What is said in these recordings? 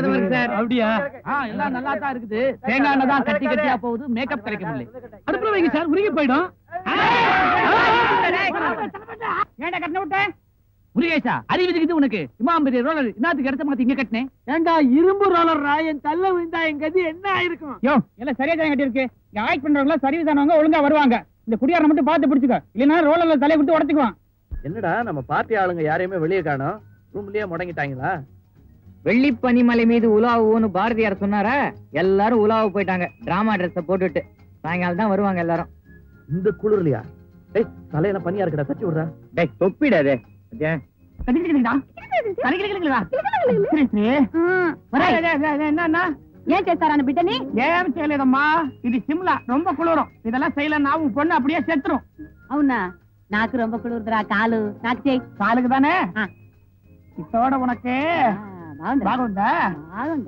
பிரமாதமா இருக்கு சார் அப்படியா எல்லாம் நல்லா தான் இருக்குது தேங்காய் எண்ணெய் தான் கட்டி கட்டியா போகுது மேக்கப் கிடைக்க முடியல அடுப்புல வைங்க சார் உருகி போயிடும் ஏன்டா கட்டின விட்டேன் முருகேஷா அறிவு உனக்கு இமாம் பெரிய ரோலர் இன்னாத்துக்கு இடத்த மாத்தி இங்க கட்டினேன் ஏண்டா இரும்பு ரோலர் என் தள்ள விழுந்தா என் கதி என்ன ஆயிருக்கும் யோ எல்லாம் சரியா தான் கட்டி இருக்கு இங்க ஆக்ட் பண்றவங்க சர்வீஸ் ஆனவங்க ஒழுங்கா வருவாங்க இந்த குடியார மட்டும் பார்த்து பிடிச்சுக்கோ இல்லைன்னா ரோலர்ல தலையை விட்டு உடச்சுக்குவான் என்னடா நம்ம பார்ட்டி ஆளுங்க யாரையுமே வெளியே காணும் ரூம்லயே முடங்கிட்டாங்களா வெள்ளி பனிமலை மீது உலாவுன்னு பாரதியார் சொன்னாரா எல்லாரும் உலாவு போயிட்டாங்க டிராமா ட்ரெஸ் போட்டுட்டு சாயங்காலம் தான் வருவாங்க எல்லாரும் இந்த குளிர்லையா ஏய் தலையில பனியா இருக்குடா தட்டி விடுறா டேய் தொப்பிடாதே என்னன்னா ఏం చేస్తారా బిడ్డని ஏன் செய்யலதம்மா இது சிம்லா ரொம்ப குளிரும் இதெல்லாம் செய்யல நான் பொண்ணு அப்படியே செத்துரும் అవునా నాకు రొంబ కుడురుదురా కాలు నాకు చేయి காலுக்கு தானே ஆ. இதோட உனக்கு பாகுண்டா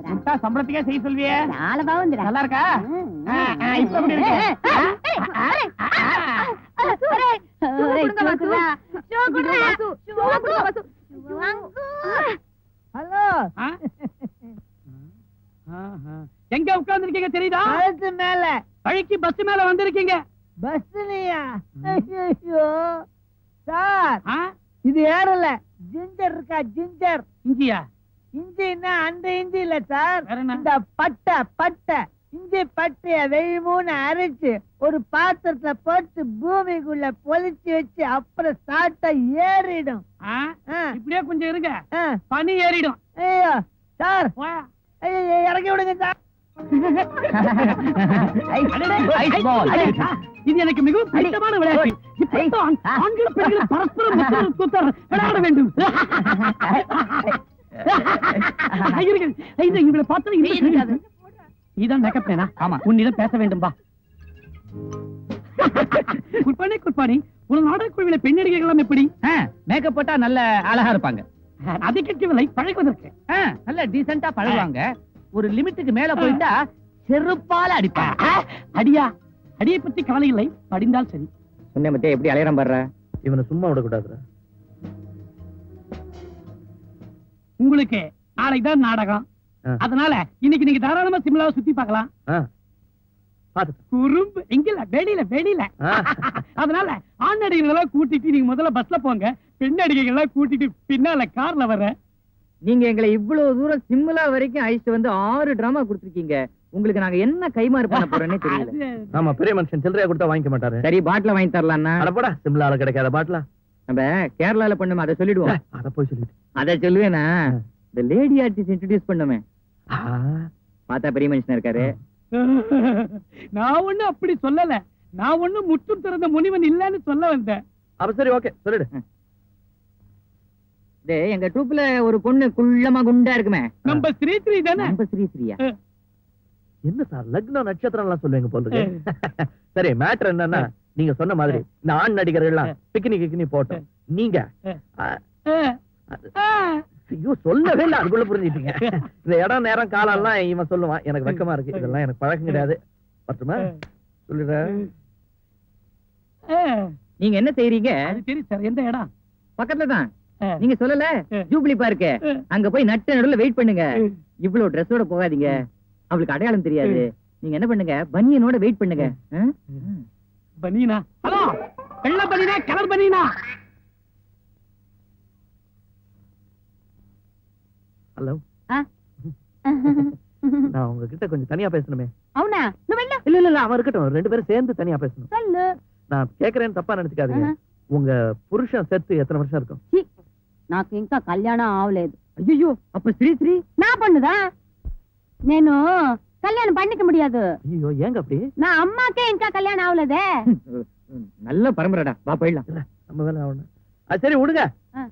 முட்டா சம்பளத்துக்கே செய்ய சொல்வியே நாலு நல்லா இருக்கா இப்ப எப்படி இருக்கு எங்க உட்கார்ந்து இருக்கீங்க தெரியுதா கழுத்து மேல வழிக்கு பஸ் மேல வந்திருக்கீங்க பஸ்லயா சார் இது ஏறல ஜிஞ்சர் இருக்கா ஜிஞ்சர் இங்கயா இஞ்சின்னா அந்த இஞ்சி இல்ல சார்? என்ன? இந்த பட்டை பட்டை. இஞ்சி பட்டைய வெயிமூணு அரைச்சு ஒரு பாத்திரத்துல போட்டு பூமிக்குள்ள பொலிச்சு வச்சு அப்புறம் சாப்பிட்டா ஏறிடும். இப்படியே கொஞ்சம் இருங்க. பனி ஏறிடும். ஐயோ சார். இறக்கி விடுங்க சார். இது எனக்கு மிகவும் பிடித்தமான விளையாட்டு. ஆண்கள் பெண்கள் பரஸ்பரம் விளையாட வேண்டும். தெரியாது. நீதான் மேக்கப் மேனா ஆமா. உன்னிடம் பேச வேண்டும் பா குட்பானி குட்பானி ஒரு நாடக குழுவில பெண் நடிகைகள் எல்லாம் எப்படி மேக்கப் போட்டா நல்ல அழகா இருப்பாங்க. அதை கட்டவில்லை பழகுவதற்கு. நல்ல டீசென்ட்டா பழகுவாங்க. ஒரு லிமிட்டுக்கு மேல போயிட்டா செருப்பால அடிப்பாங்க அடியா? அடியை பற்றி கவலை இல்லை. படிந்தால் சரி. சொன்ன மத்திய எப்படி அலையறம் பாடுற இவனை சும்மா விடக்கூடாதுடா. உங்களுக்கு நாளைக்கு தான் நாடகம். அதனால இன்னைக்கு நீங்க தாராளமா சிம்லாவை சுத்தி பார்க்கலாம். குறும்பு எங்கல வெளியில வெளியில. அதனால ஆண் நடிகர்கள் கூட்டிட்டு நீங்க முதல்ல பஸ்ல போங்க. பெண் எல்லாம் கூட்டிட்டு பின்னால கார்ல வர நீங்க எங்களை இவ்வளவு தூரம் சிம்லா வரைக்கும் அழைச்சிட்டு வந்து ஆறு டிராமா கொடுத்துருக்கீங்க. உங்களுக்கு நாங்க என்ன கைமாறு பண்ண போறோன்னே தெரியல. ஆமா பெரிய மனுஷன் சில்லறையா கொடுத்தா வாங்கிக்க மாட்டாரு. சரி பாட்டில வாங்கி போடா சிம்லால கிடைக்காத பாட்டிலா நம்ம கேரளால பண்ணுமே? அதை சொல்லிடுவோம். அத போய் சொல்லிட்டு அதை சொல்லுவேனா? இந்த லேடி ஆர்டிஸ்ட் இன்ட்ரோடியூஸ் பண்ணுமே. ஆ, பார்த்தா பெரிய மனுஷனா இருக்காரு. நான் ஒண்ணு அப்படி சொல்லல. நான் ஒண்ணு முற்றும் திறந்த முனிவன் இல்லன்னு சொல்ல வந்தேன். அப்ப சரி ஓகே சொல்லிடு. டேய் எங்க ட்ரூப்ல ஒரு பொண்ணு குள்ளமா குண்டா இருக்குமே. நம்ம ஸ்ரீ ஸ்ரீ தானே? நம்ம ஸ்ரீ ஸ்ரீயா என்ன சார் லக்னம் நட்சத்திரம் எல்லாம் சொல்லுவீங்க போல இருக்கு. சரி மேட்டர் என்னன்னா நீங்க சொன்ன மாதிரி இந்த ஆண் நடிகர்கள் எல்லாம் பிக்னி கிக்னி போட்டோம். நீங்க. ஐயோ சொல்லவே இல்ல. அதுக்குள்ள புரிஞ்சிட்டீங்க இந்த இடம் நேரம் காலம் எல்லாம் இவன் சொல்லுவான். எனக்கு வெக்கமா இருக்கு. இதெல்லாம் எனக்கு பழக்கம் கிடையாது. பட்டுமா சொல்லிடுற ஆ. நீங்க என்ன செய்றீங்க? அது சரி சார். எந்த இடம்? பக்கத்துல தான். நீங்க சொல்லல. Jubilee Park. அங்க போய் நட்டு நடுவுல வெயிட் பண்ணுங்க. இவ்வளவு ட்ரெஸ்ஸோட போகாதீங்க. அவளுக்கு அடையாளம் தெரியாது. நீங்க என்ன பண்ணுங்க? பனியனோட வெயிட் பண்ணுங்க? பனீனா ஹலோ வெள்ள பனீனா கலர் பனீனா ஹலோ ஆ? நான் உங்ககிட்ட கொஞ்சம் தனியா பேசணுமே అవునా నువ్వు వెళ్ళు இல்ல இல்ல இல்ல அவன் இருக்கட்டும் ரெண்டு பேரும் சேர்ந்து தனியா பேசணும் వెళ్ళు நான் கேக்குறேன்னு தப்பா நினைச்சுக்காதீங்க ஆஹா. உங்க புருஷன் செத்து எத்தனை வருஷம் இருக்கும் ఛీ, నాకు ఇంకా కళ్యాణం అవలేదు ஐயோ அப்ப ஸ்ரீ ஸ்ரீ నా పండుదా నేను கல்யாணம் பண்ணிக்க முடியாது. ஐயோ ஏங்க அப்படி? நான் அம்மாக்கே எங்க கல்யாணம் ஆவலதே. நல்ல பரம்பரைடா. வா போயிடலாம். நம்ம வேலை ஆகணும். சரி விடுங்க.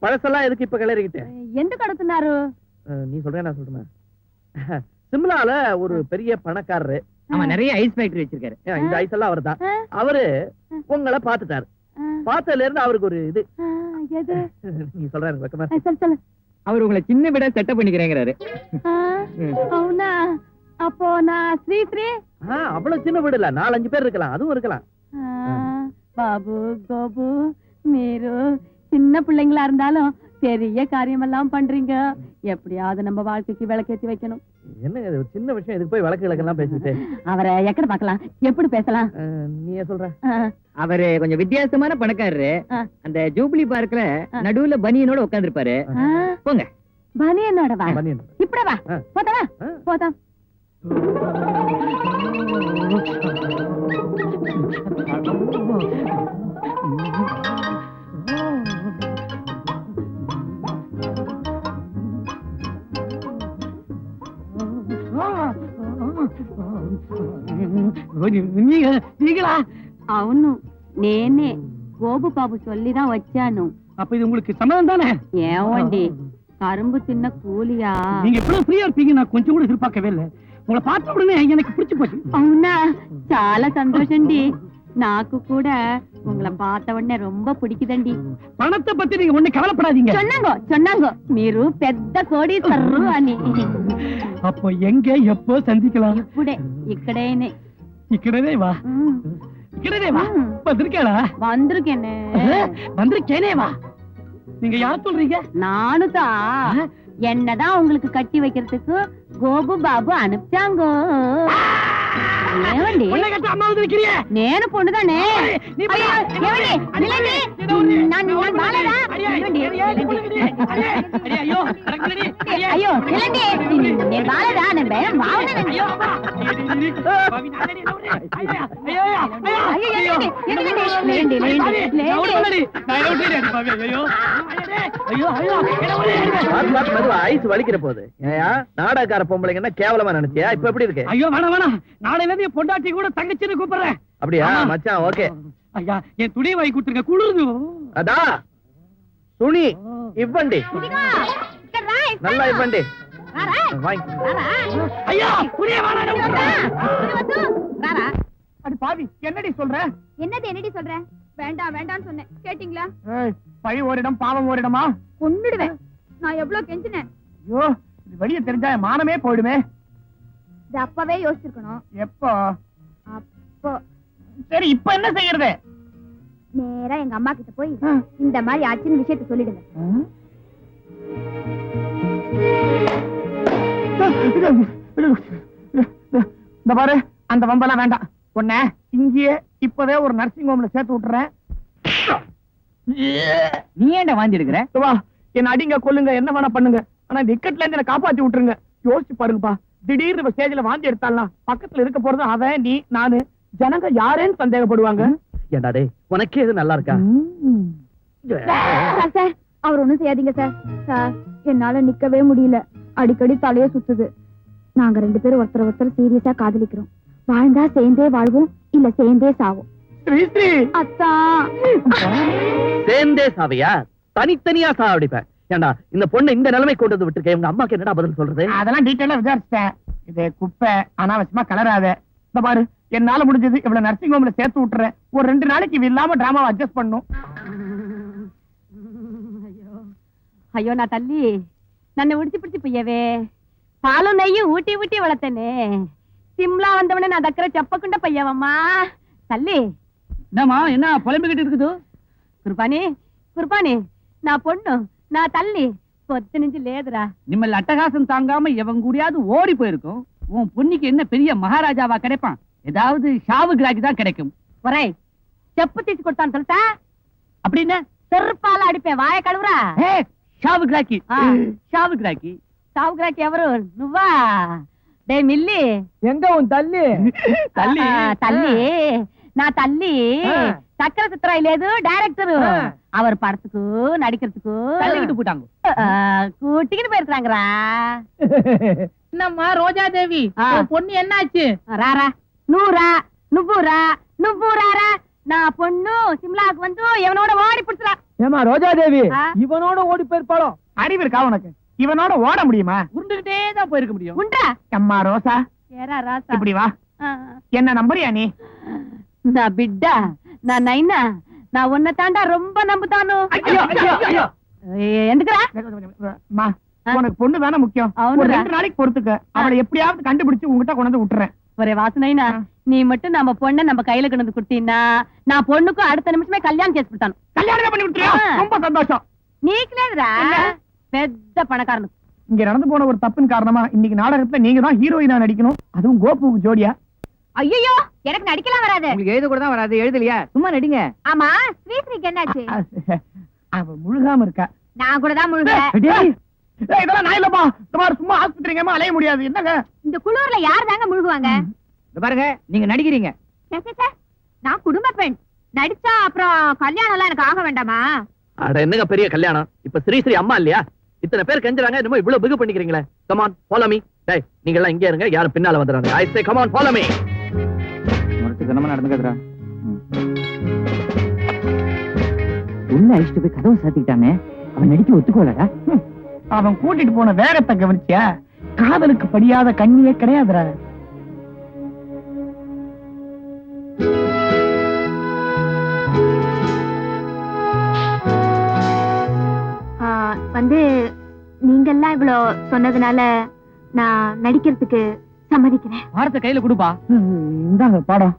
பழசெல்லாம் எதுக்கு இப்ப கிளறிக்கிட்டு? எந்த கடத்தினாரு நீ சொல்ற நான் சொல்றேன் சிம்லால ஒரு பெரிய பணக்காரரு. ஆமா நிறைய ஐஸ் ஃபேக்டரி வச்சிருக்காரு. இந்த ஐஸ் எல்லாம் அவர்தான். அவரு உங்களை பாத்துட்டாரு பார்த்ததுல இருந்து அவருக்கு ஒரு இது. நீ சொல்றாரு எனக்கு அவர் உங்களை சின்ன விட செட்டப் பண்ணிக்கிறேங்கிறாரு. அப்போ நான் ஸ்ரீஸ்ரீ? அவ்வளவு சின்ன வீடு இல்ல. நாலஞ்சு பேர் இருக்கலாம். அதுவும் இருக்கலாம். பாபு கோபு மீரு சின்ன பிள்ளைங்களா இருந்தாலும் பெரிய காரியம் எல்லாம் பண்றீங்க. எப்படியாவது நம்ம வாழ்க்கைக்கு விளக்கேத்தி வைக்கணும். என்ன ஒரு சின்ன விஷயம். இதுக்கு போய் விளக்கு எல்லாம் பேசிட்டு. அவரை எக்கட பாக்கலாம் எப்படி பேசலாம்? நீ சொல்ற? அவரு கொஞ்சம் வித்தியாசமான பணக்காரரு. அந்த ஜூப்ளி பார்க்ல நடுவுல பனியனோட உட்கார்ந்து இருப்பாரு போங்க. பனியனோட வா இப்படி வா போதா போதான் போதா நீங்க நீங்களா అవును నేనే గోబు బాబు சொல்லிதான் వచ్చాను அப்ப இது உங்களுக்கு சம்மதம் தானே ఏమండి கரும்பு தின்ன கூலியா நீங்க எவ்வளவு ஃப்ரீயா இருப்பீங்க நான் கொஞ்சம் கூட எதிர்பார்க்கவே இல்லை உங்களை பார்த்து உடனே எனக்கு பிடிச்சு போச்சு. అవునా చాలా సంతోషం நாக்கு கூட உங்களை பார்த்த உடனே ரொம்ப பிடிக்குదండి பணத்தை பத்தி நீங்க ஒண்ணு கவலைப்படாதீங்க. சொன்னாங்க சொன்னாங்க. మీరు పెద్ద కోడీశ్వరు అని. அப்ப எங்க எப்போ சந்திக்கலாம்? ఇప్పుడే ఇక్కడేనే. இக்கடவே வா இக்கடவே வா ம். வந்திருக்கேடா வந்திருக்கேனே வந்திருக்கேனே வா நீங்க யார் சொல்றீங்க? நானும் என்னதான் உங்களுக்கு கட்டி வைக்கிறதுக்கு கோபு பாபு அனுப்பிச்சாங்க. ఏమండి உன்னை கட்ட அம்மா வந்திருக்கிறியே నేను పొండుదానే நீ అయ్యో, ఏమండి? నిల్లండి. నన్ను- నన్ను బాలేదా? ఏమండి? ஐயோ நடக்குதுடி. అయ్యో నిల్లండి. నేను బాలేదా నేను భయం బాగున్నానండి ஐயோ அம்மா. ஐயோ, ஐயோ, ஐயோ. అయ్యో ఎల్లండి, ఎల్లండి. లేండి, లేండి, நான் లేండి. விடலடி. நான் என்ன விட்டுறேன் அடி பாவி. ஐயோ. ஐயோ, ஐயோ. என்ன விடு. பார்த்து பார்த்து மெதுவா ஐஸ் வலிக்கிற போது ஏயா நாடகக்கார பொம்பளைங்க என்ன கேவலமா நினைச்சியா இப்ப எப்படி இருக்கு ஐயோ வேணாம் வேணாம் நாளையில இருந்து பொண்டாட்டி கூட தங்கச்சின்னு கூப்பிடுறேன். அப்படியா? மச்சான் ஓகே. ஐயா என் துணி வாங்கி கொடுத்துருங்க குளிருது. அதா துணி இவ்வண்டி. நல்லா இவ்வண்டி. பாவி என்னடி சொல்ற? என்னது என்னடி சொல்ற? வேண்டாம் வேண்டாம்னு சொன்னேன். கேட்டிங்களா? பழி ஓரிடம் பாவம் ஓரிடமா? கொன்னுடுவேன். நான் எவ்வளவு கெஞ்சினேன். ஐயோ இது வெளியே தெரிஞ்சா மானமே போயிடுமே. இது அப்பவே யோசிச்சிருக்கணும். எப்போ? அப்போ. சரி இப்ப என்ன செய்யறது? நேரா எங்க அம்மா கிட்ட போய் இந்த மாதிரி ஆச்சுன்னு விஷயத்த சொல்லிடுங்க. இந்த பாரு அந்த வம்பெல்லாம் வேண்டாம். உன்ன இங்கேயே இப்பவே ஒரு நர்சிங் ஹோம்ல சேர்த்து விட்டுறேன். நீ ஏன்டா வாந்தி எடுக்கிற வா என்ன அடிங்க கொல்லுங்க என்ன வேணா பண்ணுங்க. ஆனா இந்த இக்கட்ல இருந்து என்ன காப்பாத்தி விட்டுருங்க. யோசிச்சு பாருங்கப்பா. திடீர்னு இப்ப ஸ்டேஜ்ல வாந்தி எடுத்தாலாம் பக்கத்துல இருக்க போறது அவன் நீ நானு. ஜனங்க யாரேன்னு சந்தேகப்படுவாங்க. ஏண்டா டேய் உனக்கே இது நல்லா இருக்கா? சார் அவர் ஒண்ணும் செய்யாதீங்க சார். சார் என்னால நிக்கவே முடியல. அடிக்கடி தலைய சுத்துது. நாங்க ரெண்டு பேரும் ஒருத்தர் ஒருத்தர் சீரியஸா காதலிக்கிறோம். வாழ்ந்தா சேர்ந்தே வாழ்வோம் இல்ல சேர்ந்தே சாவோம். சேர்ந்தே சாவையா? தனித்தனியா சா அடிப்பேன் ஏண்டா இந்த பொண்ணு இந்த நிலைமை கொண்டு வந்து விட்டுருக்க? இவங்க அம்மாக்கு என்னடா பதில் சொல்றது? அதெல்லாம் டீட்டெயிலா விசாரிச்சேன் இது குப்பை அனாவசியமா கலராத. இந்த பாரு என்னால முடிஞ்சது இவ்வளவு நர்சிங் ஹோம்ல சேர்த்து விட்டுறேன். ஒரு ரெண்டு நாளைக்கு இல்லாம டிராமாவை அட்ஜஸ்ட் பண்ணும். ஐயோ. நான் தள்ளி. நான் உடிச்சு பிடிச்சு பையவே பாலும் நெய்யும் ஊட்டி ஊட்டி வளர்த்தனே. சிம்லா வந்தவனே நான் தக்கிற செப்பக்குண்ட பையவம்மா. தள்ளி. என்னம்மா என்ன புலம்பிக்கிட்டு இருக்குது? குருபானி குருபானி நான் பொண்ணு. நான் தள்ளி. పొద్దు నుంచి లేదురా మిమ్మల్ని అట్టహాసం తాంగామ ఎవం కూడియాదు ஓடி போயிருக்கும். உன் பொண்ணுக்கு என்ன பெரிய மகாராஜாவா கிடைப்பான்? ஏதாவது ஷாவு கிராக்கி தான் கிடைக்கும். ஒரே செப்பு தீச்சு கொடுத்தான்னு சொல்லிட்டா? அப்படின்னு? செருப்பால அடிப்பேன் வாய கழுவுறா. ஏ ஷாவு கிராக்கி. ஷாவு கிராக்கி. ஷாவு கிராக்கி ఎవరు నువ్వా டேய் மில்லி. எங்க உன் தள்ளி? தள்ளி. தள்ளி. நான் தள்ளி. சக்கர சித்ரா இல்லையது டைரக்டர் அவர் படத்துக்கு நடிக்கிறதுக்கு. தள்ளிக்கிட்டு போட்டாங்க கூட்டிக்கிட்டு போயிருக்காங்கரா என்னம்மா ரோஜா தேவி பொண்ணு என்னாச்சு? ராரா நூறா நுப்பூரா நுப்பூராரா நான் பொண்ணு சிம்லாக்கு வந்து இவனோட ஓடி பிடிச்சா ஏமா ரோஜா தேவி இவனோட ஓடி போயிருப்பாளோ? அறிவு இருக்கா உனக்கு? இவனோட ஓட முடியுமா? உருண்டுகிட்டே தான் போயிருக்க முடியும். உண்டா? அம்மா ரோசா. இப்படி வா. என்ன நம்புறியா நீ? நான் பிட்டா. நான் நைனா. நான் உன்னை தாண்டா ரொம்ப நம்புதானும் எந்துக்கிறா உனக்கு பொண்ணு தானே முக்கியம். ஒரு ரெண்டு நாளைக்கு பொறுத்துக்க. அவளை எப்படியாவது கண்டுபிடிச்சு உங்ககிட்ட கொண்டு விட்டுறேன். ஒரே வாசனைனா நீ மட்டும் நம்ம பொண்ண நம்ம கையில கொண்டு குடுத்தீன்னா நான் பொண்ணுக்கும் அடுத்த நிமிஷமே கல்யாணம் கேஸ் கொடுத்தானு? கல்யாணம் பண்ணி விட்டுறியா ரொம்ப சந்தோஷம். நீங்களேடா பெத்த பணக்காரனு இங்க நடந்து போன ஒரு தப்பின் காரணமா இன்னைக்கு நாடகத்துல நீங்க தான் ஹீரோயினா நடிக்கணும். அதுவும் கோபுக்கு ஜோடியா? ஐயோ எனக்கு நடிக்கலாம் வராது. உங்களுக்கு எழுத கூட தான் வராது எழுதலையா? சும்மா நடிங்க. ஆமா ஸ்ரீஸ்ரீக்கு என்னாச்சு? அவ முழுகாம இருக்கா. நான் கூட தான் முழுகிறேன் இதெல்லாம் நான் இல்லப்பா மாதிரி சும்மா ஆஸ்பத்திரிங்கம்மா அலைய முடியாது. என்னங்க? இந்த குளூர்ல யார் தாங்க முழுகுவாங்க? பாருங்க நீங்க நடிக்கிறீங்க. நான் குடும்ப பெண். நடிச்சா அப்புறம் கல்யாணம் எல்லாம் எனக்கு ஆக வேண்டாமா? அட என்னங்க பெரிய கல்யாணம்? இப்ப ஸ்ரீ ஸ்ரீ அம்மா இல்லையா? இத்தனை பேர் கெஞ்சுறாங்க என்னமோ இவ்வளவு பிகு பண்ணிக்கிறீங்களே. கமான் ஃபாலோ மீ டேய் நீங்க எல்லாம் இங்கே இருங்க யாரும் பின்னால வந்துறாங்க I say come on follow me முரட்டுத்தனமா நடந்துக்கிறா உள்ள அழிச்சிட்டு போய் கதவை சாத்திட்டானே அவன் நடிக்க ஒத்துக்கோலடா. அவன் கூட்டிட்டு போன வேகத்தை கவனிச்சியா? காதலுக்கு படியாத கண்ணியே கிடையாதுடா. வந்து நீங்க எல்லாம் இவ்வளவு சொன்னதுனால நான் நடிக்கிறதுக்கு சம்மதிக்கிறேன். வாரத்தை கையில கொடுப்பா. இந்தாங்க பாடம்.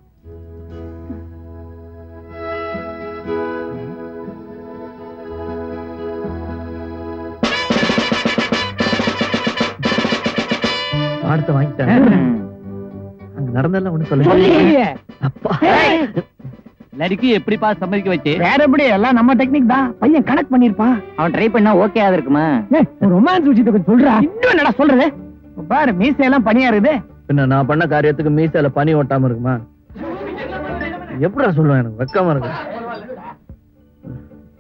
ஒண்ணு சொல்லுங்க அப்பா. லரிக்கு எப்படிப்பா சம்மதிக்க வச்சு? வேற எப்படி? எல்லாம் நம்ம டெக்னிக் தான். பையன் கனெக்ட் பண்ணிருப்பான். அவன் ட்ரை பண்ணா ஓகே ஆகுது இருக்குமா? ரொமான்ஸ் விஷயத்தை கொஞ்சம் சொல்றா. இன்னும் என்னடா சொல்றது? பாரு மீசையெல்லாம் பனியா இருக்குது. பின்ன நான் பண்ண காரியத்துக்கு மீசையில பனி ஓட்டாம இருக்குமா? எப்படிடா சொல்லுவேன் எனக்கு? வெக்கமா இருக்கு.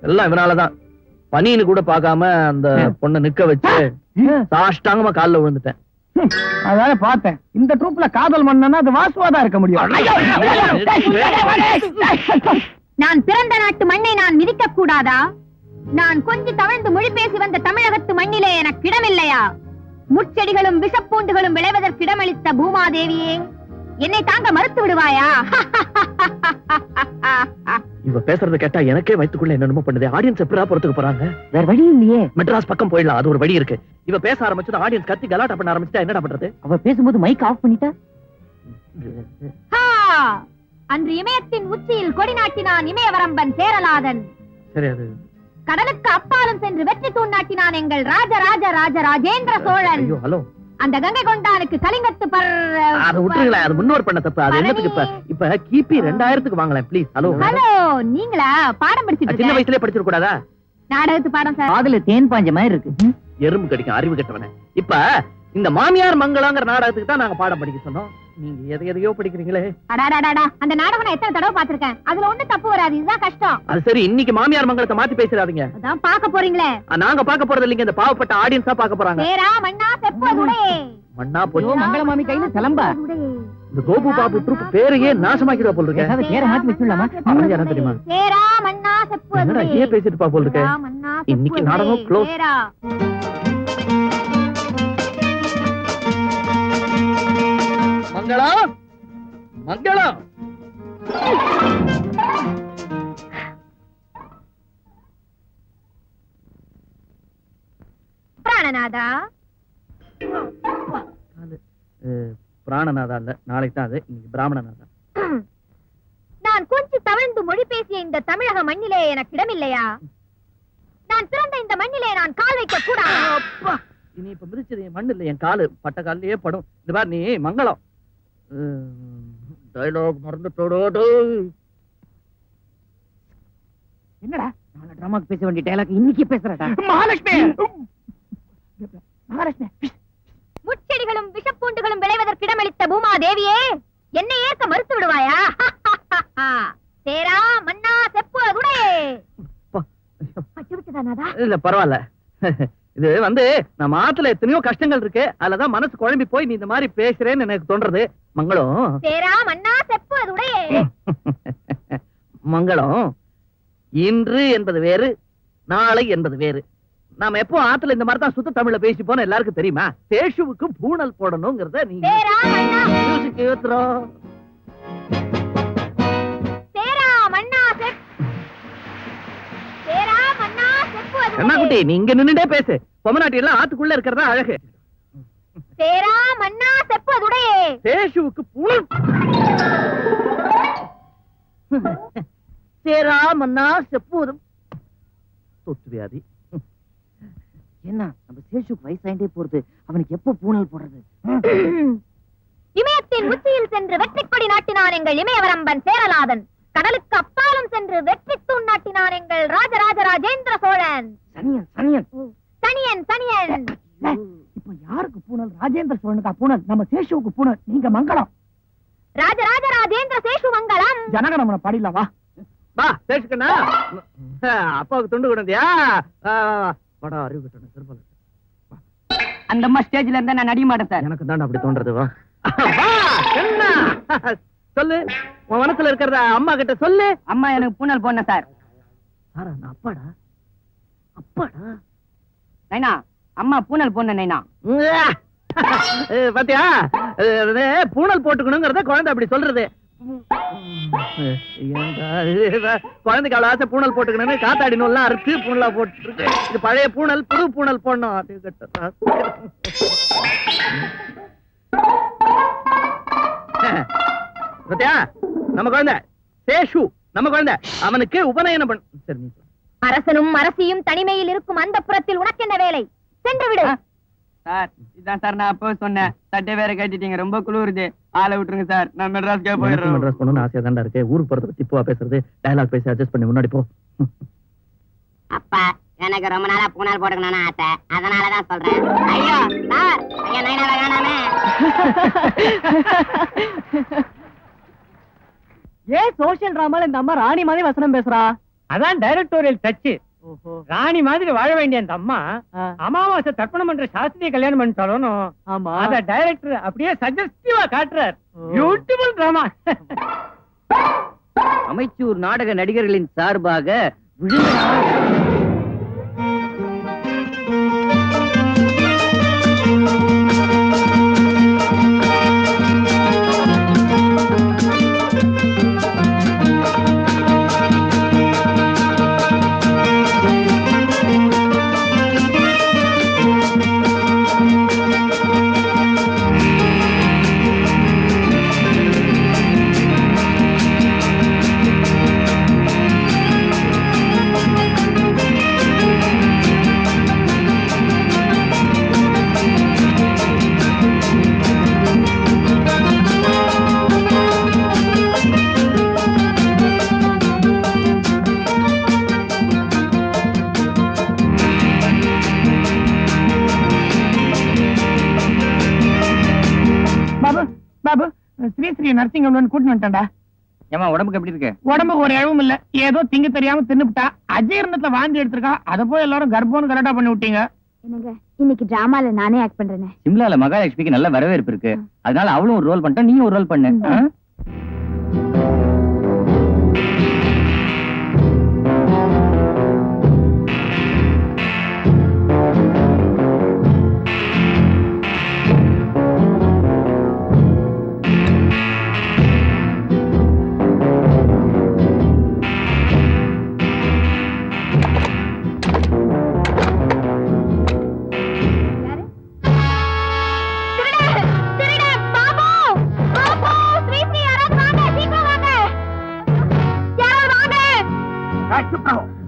எல்லாம் இவனாலதான். பனின்னு கூட பார்க்காம அந்த பொண்ணை நிக்க வச்சு சாஷ்டாங்கமா கால்ல விழுந்துட்டேன். அதான பார்த்தேன் இந்த ட்ரூப்ல காதல் மன்னனா அது வாசுவாதான் இருக்க முடியும் நான் பிறந்த நாட்டு மண்ணை நான் மிதிக்க கூடாதா நான் கொஞ்சி தவழ்ந்து மொழி பேசி வந்த தமிழகத்து மண்ணிலே எனக்கு இடமில்லையா முட்செடிகளும் விஷப்பூண்டுகளும் விளைவதற்கு இடமளித்த பூமாதேவியே என்னை தாங்க மறுத்து விடுவாயா? இவ பேசுறத கேட்டா எனக்கே வயித்துக்குள்ள என்னென்னமோ பண்ணுது. ஆடியன்ஸ் எப்படா பொறுத்துக்க போறாங்க? வேற வழி இல்லையே. மெட்ராஸ் பக்கம் போயிடலாம். அது ஒரு வழி இருக்கு. இவ பேச ஆரம்பிச்சது ஆடியன்ஸ் கத்தி கலாட்டா பண்ண ஆரம்பிச்சா என்னடா பண்றது? அவ பேசும்போது மைக் ஆஃப் பண்ணிட்டா? ஹா! அன்று இமயத்தின் உச்சியில் கொடி நாட்டினான் இமயவரம்பன் சேரலாதன். சரி அது கடலுக்கு அப்பாலும் சென்று வெற்றி தூண் நாட்டினான் எங்கள் ராஜ ராஜ ராஜ ராஜேந்திர சோழன். ஹலோ. அந்த கங்கை கொண்டானுக்கு கலிங்கத்து பர் அதை விட்டுருங்களேன் அது முன்னோர் பண்ண தப்பு. அது என்னத்துக்கு இப்ப இப்ப கிபி ரெண்டாயிரத்துக்கு வாங்கலாம் ப்ளீஸ் ஹலோ. ஹலோ நீங்களா? பாடம் படிச்சிட்டு சின்ன இருக்க வயசுலயே படிச்சிருக்க கூடாதா? நாடகத்து பாடம் சார். காதுல தேன் பாஞ்ச மாதிரி இருக்கு. எறும்பு கடிக்கும் அறிவு கெட்டவனே. இப்ப இந்த மாமியார் மங்களங்கிற நாடகத்துக்கு தான் நாங்க பாடம் படிக்க சொன்னோம். நீங்க எதை எதையோ படிக்கிறீங்களே. அடாடாடாடா அந்த நாடகம் நான் எத்தனை தடவை பாத்திருக்கேன் அதுல ஒண்ணும் தப்பு வராது. இதுதான் கஷ்டம். அது சரி இன்னைக்கு மாமியார் மங்களத்தை மாத்தி பேசிடாதீங்க. அதான் பாக்க போறீங்களே. நாங்க பார்க்க போறது இல்லைங்க. இந்த பாவப்பட்ட ஆடியன்ஸா பார்க்க போறாங்க. சேரா மண்ணா செப்பதுடே மண்ணா போச்சு மங்கள மாமி கையில சிலம்பா? இந்த கோபு பாபு ட்ரூப் பேரையே நாசமாக்கிடுவா போல் இருக்கேன் ஏதாவது பேரை மாத்தி வச்சுடலாமா? அவனுக்கு என்ன தெரியுமா? சேரா மண்ணா என்னடா செப்பதுடே ஏன் பேசிட்டு பா போல் இருக்கேன் இன்னைக்கு. நாடகம் close. சேரா மங்களம். மங்களம். பிராணநாதா. பிராணநாதா இல்ல. நாளைக்கு தான் அது. இன்னைக்கு பிராமணநாதா. நான் கொஞ்சம் தவழ்ந்து மொழி பேசிய இந்த தமிழக மண்ணிலே எனக்கு இடமில்லையா? நான் பிறந்த இந்த மண்ணிலே நான் கால் வைக்க கூடாது? இனி இப்ப மிதிச்சது என் மண்ணு இல்ல என் காலு. பட்ட கால்லயே படும். இந்த பாரு நீ மங்களம். டைலாக் மறந்துட்டோடோ என்னடா? நாலு டிராமாக்கு பேச வேண்டிய டைலாக் இன்னைக்கு பேசுறடா. மகாலட்சுமி! மகாலட்சுமி முச்செடிகளும் விஷப்பூண்டுகளும் விளைவதற்கு இடமளித்த பூமாதேவியே என்னை ஏற்க மறுத்து விடுவாயா? சேரா மன்னா செப்பு அதுடே! இல்ல பரவாயில்ல. இது வந்து நம்ம ஆத்துல எத்தனையோ கஷ்டங்கள் இருக்கு. அதுலதான் மனசு குழம்பி போய் நீ இந்த மாதிரி பேசுறேன்னு எனக்கு தோன்றது. மங்களம். மங்களம். இன்று என்பது வேறு நாளை என்பது வேறு. நாம எப்போ ஆத்துல இந்த மாதிரி தான் சுத்த தமிழ்ல பேசி போன எல்லாருக்கும் தெரியுமா? பேஷுவுக்கு பூணல் போடணுங்கிறத நீங்க செப்பு என்ன குட்டி நீ இங்க நின்னுட்டே பேசு. பொம்மநாட்டி எல்லாம் ஆத்துக்குள்ள இருக்கிறதா அழகு. சேரா மன்னா செப்பு அதுடே சேஷுவுக்கு பூணல் சேராமன்னா செப்பூரும் தொத்து வியாதி. என்ன நம்ம சேஷுக்கு வயசாயிட்டே போறது. அவனுக்கு எப்போ பூனல் போடுறது? இமயத்தின் உச்சியில் சென்று வெற்றி கொடி நாட்டினான் எங்கள் இமயவரம்பன் சேரலாதன் கடலுக்கு அப்பாலும் சென்று வெற்றி தூண் நாட்டினான் எங்கள் ராஜராஜ ராஜேந்திர சோழன். சனியன் சனியன். தனியன் தனியன். இப்ப யாருக்கு பூனல் ராஜேந்திர சோழனுக்கா பூனல் நம்ம சேஷுவுக்கு பூனல் நீங்க மங்களம். ராஜராஜ ராஜேந்திர சேஷு மங்களம். ஜனகணமன பாடில வா. வா சேஷுக்கண்ணா. அப்பாவுக்கு துண்டு கொடுந்தியா? படம் அறிவு கட்டணும் திருப்பல அந்த அம்மா ஸ்டேஜ்ல இருந்தா நான் நடிக்க மாட்டேன் சார். எனக்கு தான் அப்படி தோன்றது வா. வா, என்ன? சொல்லு. உன் மனசுல இருக்கிறத அம்மா கிட்ட சொல்லு. அம்மா எனக்கு பூனல் போன சார். சாரா நான் அப்பாடா? அப்பாடா? நைனா அம்மா பூனல் பொண்ணு நைனா. பாத்தியா? பூனல் பூணல் போட்டுக்கணுங்கிறத குழந்தை அப்படி சொல்றது. குழந்தைக்கு அவ்வளவு ஆசை பூணல் போட்டுக்கணும்னு காத்தாடி நூல்லாம் அறுத்து பூணலா போட்டுருக்கு. இது பழைய பூணல் புது பூணல் போடணும் அது பாத்தியா? நம்ம குழந்தை. சேஷு நம்ம குழந்தை. அவனுக்கு உபநயனம் பண்ண. சரி அரசனும் அரசியும் தனிமையில் இருக்கும் அந்த புறத்தில் உனக்கென்ன வேலை? சென்று விடு. சார் இதான் சார் நான் அப்போ சொன்னேன். சட்டை வேற கட்டிட்டீங்க. ரொம்ப குளிருது. ஆளை விட்டுருங்க சார். நான் மெட்ராஸ்க்கே போயிடுறேன் மெட்ராஸ் போகணும்னு ஆசையா தான்டா இருக்கு. ஊருக்கு போறத பத்தி இப்போவா பேசுறது? டயலாக் பேசி அட்ஜஸ்ட் பண்ணி முன்னாடி போ. அப்பா எனக்கு ரொம்ப நாளா பூனால் போட்டுக்கணும்னு ஆசை. அதனாலதான் சொல்றேன். ஐயோ சார் ஐயா நைனாவை காணாமே ஏன் சோசியல் டிராமால இந்த அம்மா ராணி மாதிரி வசனம் பேசுறா? அதான் டைரக்டோரியல் டச் ராணி மாதிரி வாழ வேண்டிய அந்த அம்மா அமாவாசை தர்ப்பணம் பண்ற சாஸ்திரிய கல்யாணம் பண்ணிட்டாலும் ஆமா. அத டைரக்டர் அப்படியே சஜஸ்டிவா காட்டுறார். பியூட்டிஃபுல் டிராமா அமைச்சூர் நாடக நடிகர்களின் சார்பாக பாபு பாபு ஸ்ரீ ஸ்ரீ நர்சிங் கூட்டிட்டு வந்துட்டேன்டா. ஏமா உடம்புக்கு எப்படி இருக்கு? உடம்புக்கு ஒரு இழவும் இல்ல. ஏதோ திங்க தெரியாம தின்னுபிட்டா அஜீரணத்துல வாந்தி எடுத்திருக்கா அத போய் எல்லாரும் கர்ப்பம்னு கரெக்டா பண்ணி விட்டீங்க. என்னங்க இன்னைக்கு டிராமால நானே ஆக்ட் பண்றேனே. சிம்லால மகாலட்சுமிக்கு நல்ல வரவேற்பு இருக்கு. அதனால அவளும் ஒரு ரோல் பண்ணிட்டா நீயும் ஒரு ரோல் பண்ணு. శుభ్రం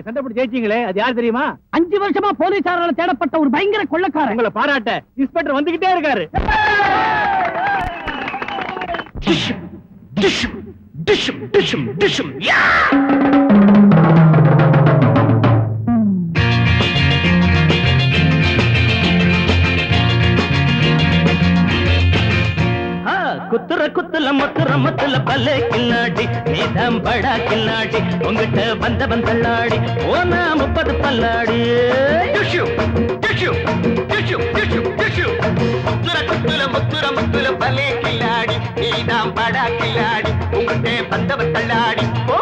நீங்க சண்டை போட்டு ஜெயிச்சீங்களே அது யார் தெரியுமா? அஞ்சு வருஷமா போலீசாரால தேடப்பட்ட ஒரு பயங்கர கொள்ளக்காரன். உங்களை பாராட்ட இன்ஸ்பெக்டர் வந்துகிட்டே இருக்காரு. டிஷும் டிஷும் டிஷும் டிஷும் யா! குத்துற குத்துல மொத்துற மொத்துல பல்லே கில்லாடி நீதான் படா கில்லாடி உங்ககிட்ட வந்தவன் தள்ளாடி ஓனா முப்பது பல்லாடி. முத்துற குத்துல முத்துற முத்துல பல்லே கில்லாடி நீதான் படா கில்லாடி உங்ககிட்ட வந்தவன் தள்ளாடி ஓ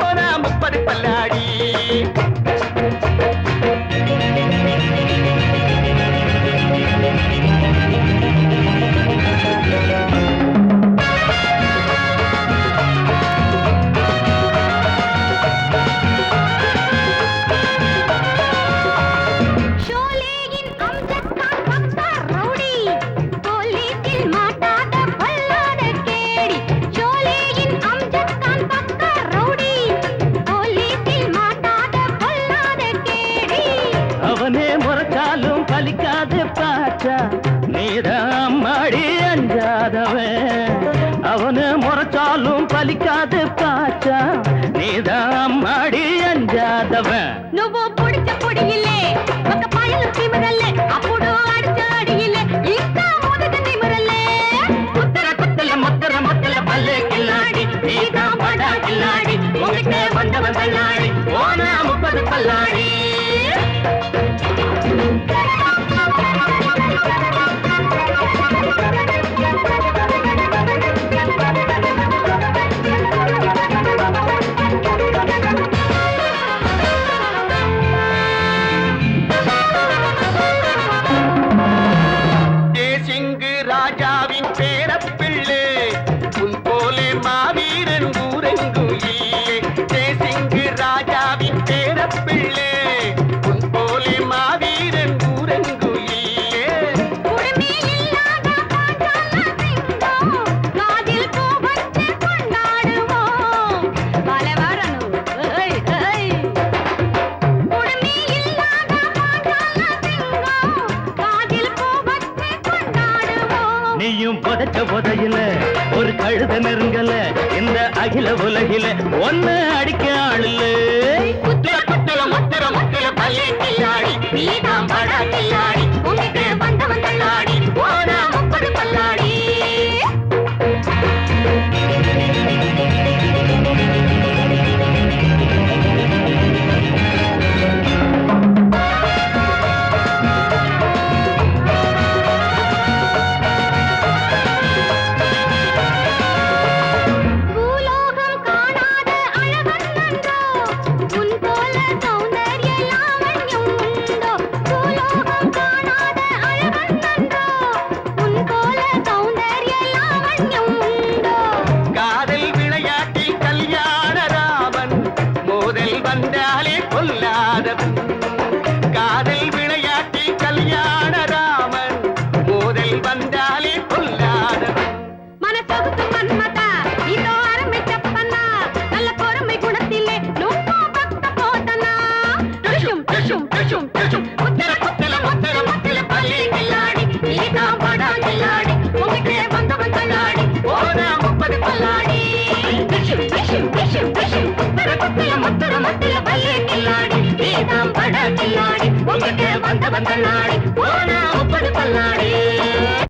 ஒன்னு